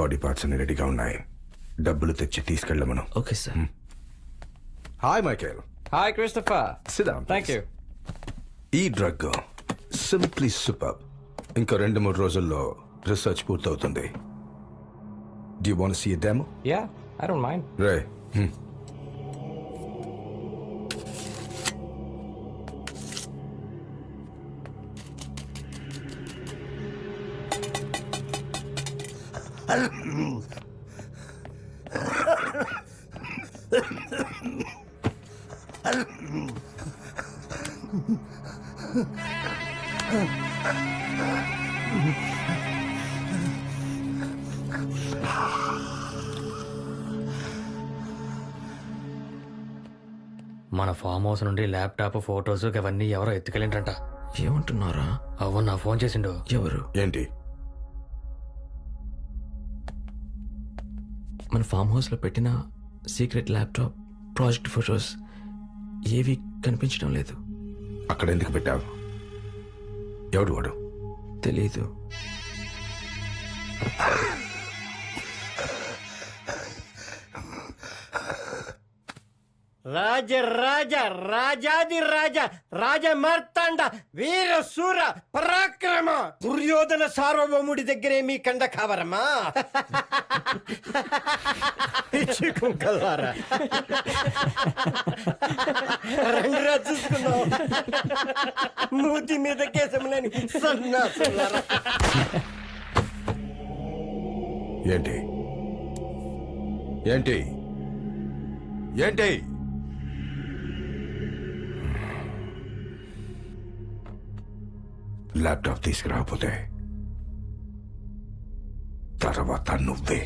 Body parts అన్ని రెడీగా ఉన్నాయి. డబ్బులు తెచ్చి తీసుకెళ్ళమను. Okay sir. Hi Michael Hi, Christopher. సిద్ధం Thank you. ఈ డ్రగ్ సింప్లీ సూపర్ ఇంకో రెండు మూడు రోజుల్లో రీసెర్చ్ పూర్తవుతుంది. D want see demo Yeah, I don't mind. రే మన ఫామ్ హౌస్ నుండి ల్యాప్టాప్ ఫొటోస్ అవన్నీ ఎవరో ఎత్తుకెళ్ళిండ్రంట. ఏమంటున్నారా? అవ్వ నా ఫోన్ చేసిండు. ఎవరు? ఏంటి? మన ఫామ్ హౌస్లో పెట్టిన సీక్రెట్ ల్యాప్టాప్ ప్రాజెక్ట్ ఫొటోస్ ఏవి కనిపించడం లేదు. అక్కడ ఎందుకు పెట్టావు? ఎవడు వాడు? తెలీదు. రాజ రాజ రాజాది రాజ రాజ మార్తాండ వీర సూర పరాక్రమ. దుర్యోధన సార్వభౌముడి దగ్గరే మీ కండ కావరమా? చూసుకుందాం మూతి మీద సన్నాసులారా. ఏంటి? ఏంటి? ఏంటి? ల్యాప్టాప్ తీసుకురాకపోతే తర్వాత నువ్వే.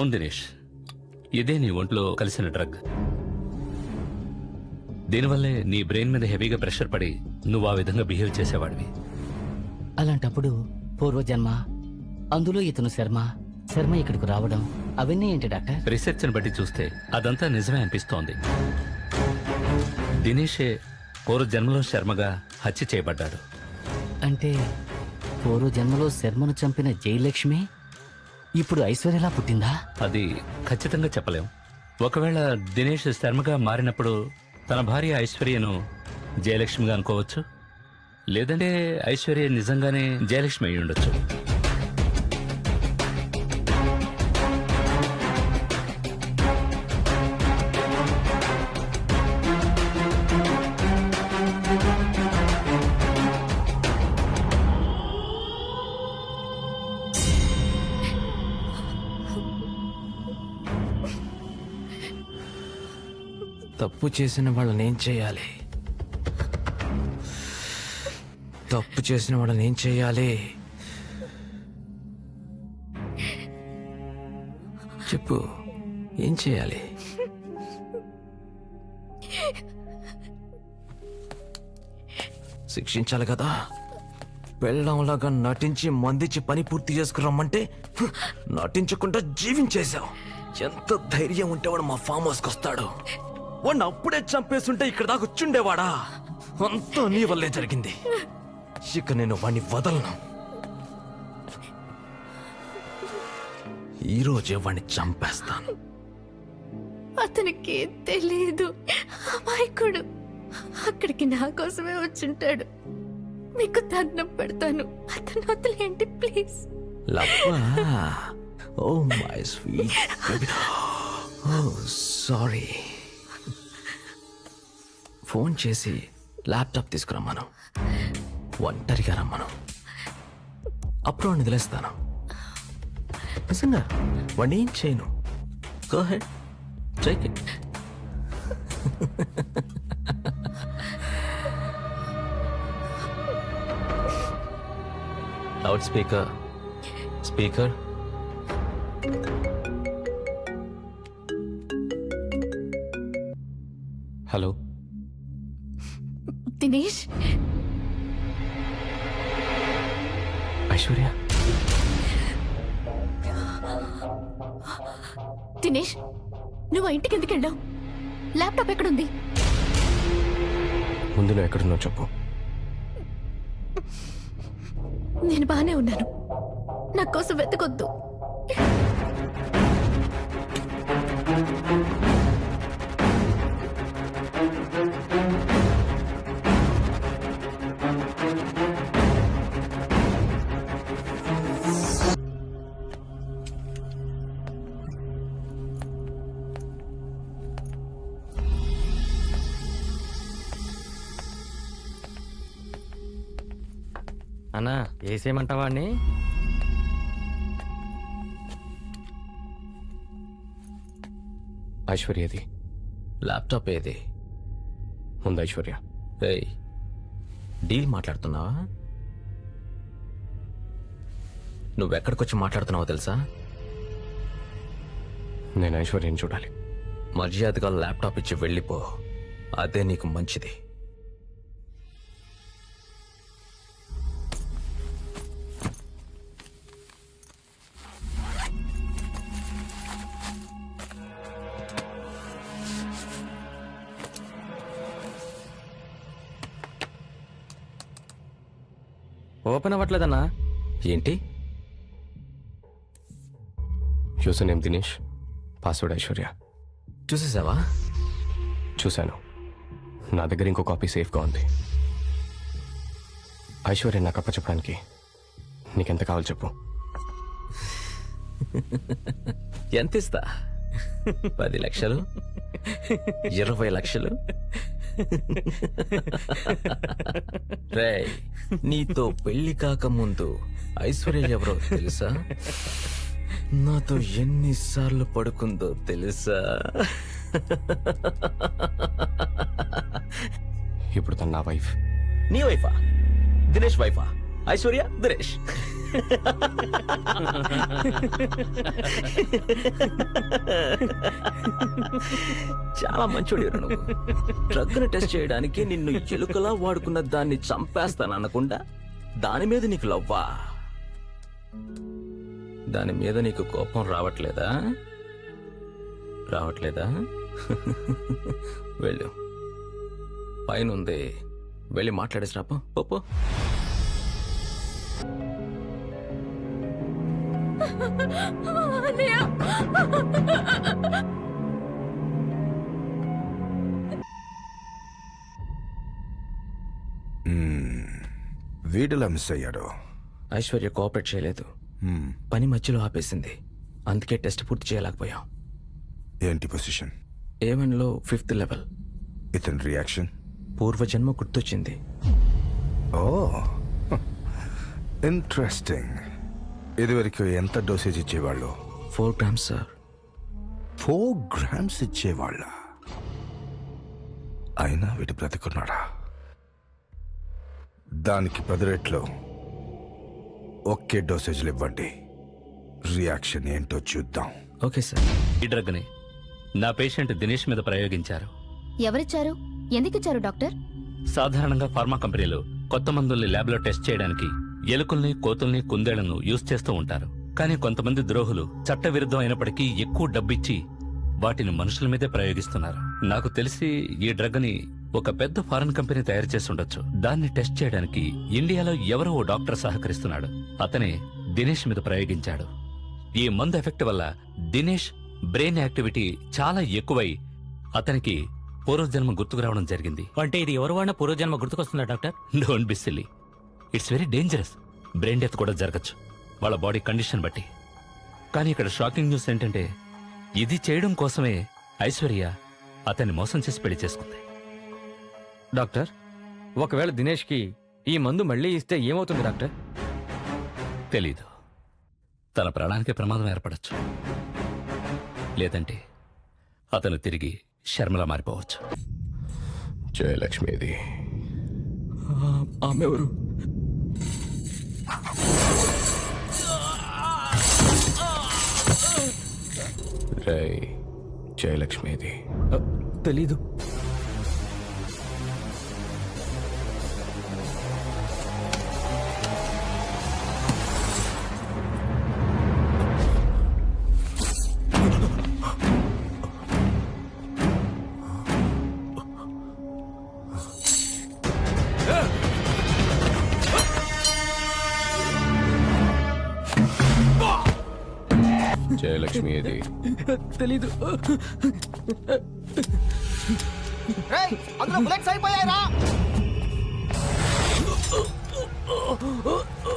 అవును దినేష్. ఇదే నీ ఒంట్లో కలిసిన డ్రగ్. దీనివల్లే నీ బ్రెయిన్ మీద హెవీగా ప్రెషర్ పడి నువ్వు ఆ విధంగా బిహేవ్ చేసేవాడివి. అలాంటప్పుడు పూర్వజన్మ అందులో ఇతను శర్మ శర్మ ఇక్కడికి రావడం అవన్నీ ఏంటి డాక్టర్? రీసెర్చ్ని బట్టి చూస్తే అదంతా నిజమే అనిపిస్తోంది. దినేషే పూర్వ జన్మలో శర్మగా హత్య చేయబడ్డాడు. అంటే పూర్వ జన్మలో శర్మను చంపిన జయలక్ష్మి? ఇప్పుడు ఐశ్వర్యలా పుట్టిందా? అది ఖచ్చితంగా చెప్పలేం. ఒకవేళ దినేష్ శర్మగా మారినప్పుడు తన భార్య ఐశ్వర్యను జయలక్ష్మిగా అనుకోవచ్చు లేదంటే ఐశ్వర్య నిజంగానే జయలక్ష్మి అయి ఉండొచ్చు తప్పు చేసిన వాళ్ళని ఏం చేయాలి? తప్పు చేసిన వాళ్ళని ఏం చేయాలి? చెప్పు ఏం చేయాలి? శిక్షించాలి కదా? పెళ్ళంలాగా నటించి మందించి పని పూర్తి చేసుకురమ్మంటే నటించకుండా జీవించేశావు. ఎంత ధైర్యం ఉంటే వాడు మా ఫామ్ హౌస్కి వస్తాడు. వాడిని అప్పుడే చంపేస్తుంటే ఇక్కడ దాకా వచ్చుండేవాడా? అంతా నీ వల్లే జరిగింది. ఇక నేను వాడిని వదలను. ఈ రోజే వాడిని చంపేస్తాను. అతనికి తెలియదు అమాయకుడు. అక్కడికి నా కోసమే వచ్చుంటాడు. మీకు దండం పెడతాను. అతను వదిలేయండి please. Oh my sweet. Oh sorry. Phone చేసి ల్యాప్టాప్ తీసుకురమ్మను ఒంటరిగా రమ్మను అప్పుడు వాడిని వదిలేస్తాను. నిజంగా వాడిని ఏం చేయను? Go ahead take it loud speaker speaker Dinesh నువ్వు ఆ ఇంటికి ఎందుకు వెళ్ళావు? ల్యాప్టాప్ ఎక్కడుంది? ముందు నువ్వు ఎక్కడున్నావు చెప్పు. నేను బానే ఉన్నాను. నా కోసం వెతకొద్దు. వేసేయమంటావా అండి ఐశ్వర్యది ల్యాప్టాప్ ఏది? ఉంది ఐశ్వర్య? ఏయ్. డీల్ మాట్లాడుతున్నావా? నువ్వెక్కడికొచ్చి మాట్లాడుతున్నావో తెలుసా? నేను ఐశ్వర్యని చూడాలి. మర్యాదగా ల్యాప్టాప్ ఇచ్చి వెళ్ళిపో. అదే నీకు మంచిది. ఓపెన్ అవ్వట్లేదన్నా? ఏంటి? User name Dinesh password Aishwarya చూసేసావా? చూశాను. నా దగ్గర ఇంకో కాపీ సేఫ్గా ఉంది. ఐశ్వర్య నాకు అప్పచెప్పడానికి నీకెంత కావాలి చెప్పు. ఎంత ఇస్తా? పది లక్షలు? ఇరవై లక్షలు? రే నీతో పెళ్ళి కాకముందు ఐశ్వర్య ఎవరో తెలుసా? నాతో ఎన్నిసార్లు పడుకుందో తెలుసా? ఇప్పుడు తన నా వైఫ్. నీ వైఫా? దినేష్ వైఫా? ఐశ్వర్య? దినేష్? చాలా మంచోడి నువ్వు? డ్రగ్ను టెస్ట్ చేయడానికి నిన్ను ఎలుకలా వాడుకున్న దాన్ని చంపేస్తాను అనకుండా దాని మీద నీకు లవ్వా? దాని మీద నీకు కోపం రావట్లేదా? రావట్లేదా? వెళ్ళు. పైన ఉంది వెళ్ళి మాట్లాడేసి రాపో. పో. వీడిలా మిస్ అయ్యాడు. ఐశ్వర్య కోఆపరేట్ చేయలేదు. పని మధ్యలో ఆపేసింది. అందుకే టెస్ట్ పూర్తి చేయలేకపోయాం. ఏంటి పొజిషన్ ఏవన్లో ఫిఫ్త్ లెవెల్. ఇతని రియాక్షన్ పూర్వజన్మ గుర్తొచ్చింది. ఓ ఇంట్రెస్టింగ్ ఇదివరకు ఎంత డోసేజ్ ఇచ్చేవాళ్ళు? Four grams sir. Four grams ఇచ్చేవాళ్ళ? అయినా వీటి బ్రతికున్నాడా? దానికి పది రెట్లు. ఒకే డోసేజ్లు ఇవ్వండి. రియాక్షన్ ఏంటో చూద్దాం. Okay sir. ఈ డ్రగ్ని నా పేషెంట్ దినేష్ మీద ప్రయోగించారు. ఎవరిచ్చారు? ఎందుకిచ్చారు డాక్టర్? సాధారణంగా ఫార్మా కంపెనీలు కొత్త మందుల్ని ల్యాబ్లో టెస్ట్ చేయడానికి ఎలుకల్ని కోతుల్ని కుందేళ్ళను యూజ్ చేస్తూ ఉంటారు. కానీ కొంతమంది ద్రోహులు చట్టవిరుద్ధం అయినప్పటికీ ఎక్కువ డబ్బిచ్చి వాటిని మనుషుల మీదే ప్రయోగిస్తున్నారు. నాకు తెలిసి ఈ డ్రగ్ని ఒక పెద్ద ఫారెన్ కంపెనీ తయారు చేసి ఉండొచ్చు. దాన్ని టెస్ట్ చేయడానికి ఇండియాలో ఎవరో ఓ డాక్టర్ సహకరిస్తున్నాడు. అతనే దినేష్ మీద ప్రయోగించాడు. ఈ మందు ఎఫెక్ట్ వల్ల దినేష్ బ్రెయిన్ యాక్టివిటీ చాలా ఎక్కువై అతనికి పూర్వజన్మ గుర్తుకు రావడం జరిగింది. అంటే ఇది ఎవరు వాడిన పూర్వజన్మ గుర్తుకొస్తుందా doctor? Don't be silly it's very dangerous brain death కూడా జరగచ్చు. వాళ్ళ బాడీ కండిషన్ బట్టి. కానీ ఇక్కడ షాకింగ్ న్యూస్ ఏంటంటే ఇది చేయడం కోసమే ఐశ్వర్య అతన్ని మోసం చేసి పెళ్ళి చేసుకుంది. డాక్టర్ ఒకవేళ దినేష్కి ఈ మందు మళ్ళీ ఇస్తే ఏమవుతుంది డాక్టర్? తెలీదు. తన ప్రాణానికి ప్రమాదం ఏర్పడచ్చు. లేదంటే అతను తిరిగి శర్మలా మారిపోవచ్చు. జయలక్ష్మిది ఆమె ఎవరు? రై జయలక్ష్మిది. తెలీదు. జయలక్ష్మి ఏది? తెలీదు.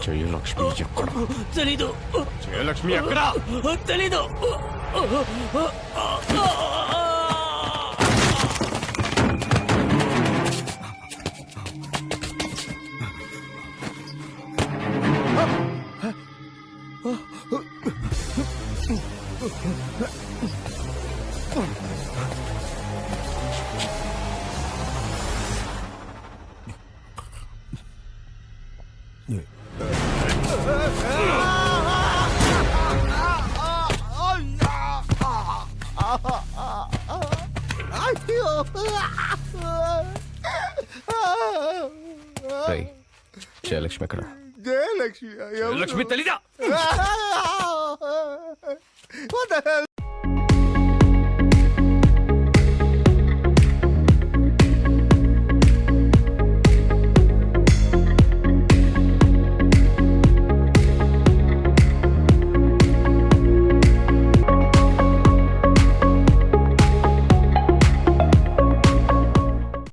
జయలక్ష్మి ఎక్కడ? తెలీదు. జయలక్ష్మి ఎక్కడ? తెలీదు. రేయ్, జయలక్ష్మి ఎక్కడ? జయలక్ష్మి లక్ష్మి తెలీదా?